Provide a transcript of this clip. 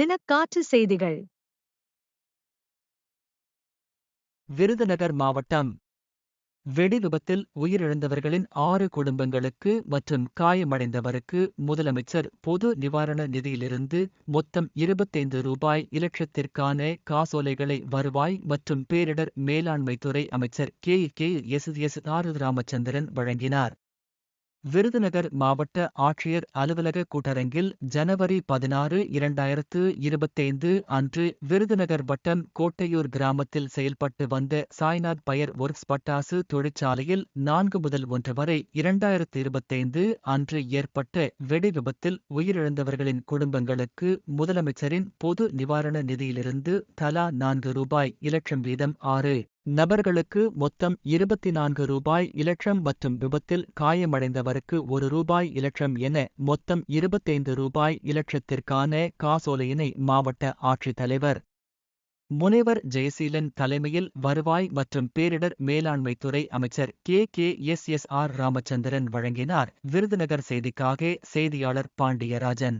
தினக்காற்று செய்திகள். விருதுநகர் மாவட்டம் வெடி விபத்தில் உயிரிழந்தவர்களின் ஆறு குடும்பங்களுக்கு மற்றும் காயமடைந்தவருக்கு முதலமைச்சர் பொது நிவாரண நிதியிலிருந்து மொத்தம் இருபத்தைந்து ரூபாய் இலட்சத்திற்கான காசோலைகளை வருவாய் மற்றும் பேரிடர் மேலாண்மைத்துறை அமைச்சர் K. K. S. S. R. Ramachandran வழங்கினார். விருதுநகர் மாவட்ட ஆட்சியர் அலுவலக கூட்டரங்கில் ஜனவரி பதினாறு இரண்டாயிரத்து இருபத்தைந்து அன்று விருதுநகர் வட்டம் கோட்டையூர் கிராமத்தில் செயல்பட்டு வந்த சாய்நாத் பயர் ஒர்க்ஸ் பட்டாசு தொழிற்சாலையில் நான்கு முதல் ஒன்று வரை இரண்டாயிரத்து இருபத்தைந்து அன்று ஏற்பட்ட வெடி விபத்தில் உயிரிழந்தவர்களின் குடும்பங்களுக்கு முதலமைச்சரின் பொது நிவாரண நிதியிலிருந்து தலா நான்கு ரூபாய் இலட்சம் வீதம் ஆறு. நபர்களுக்கு மொத்தம் இருபத்தி நான்கு ரூபாய் இலட்சம் மற்றும் விபத்தில் காயமடைந்தவருக்கு ஒரு ரூபாய் இலட்சம் என மொத்தம் இருபத்தைந்து ரூபாய் இலட்சத்திற்கான காசோலையினை மாவட்ட ஆட்சித்தலைவர் முனைவர் ஜெயசீலன் தலைமையில் வருவாய் மற்றும் பேரிடர் மேலாண்மைத்துறை அமைச்சர் K. K. S. S. R. Ramachandran வழங்கினார். விருதுநகர் செய்திக்காக செய்தியாளர் பாண்டியராஜன்.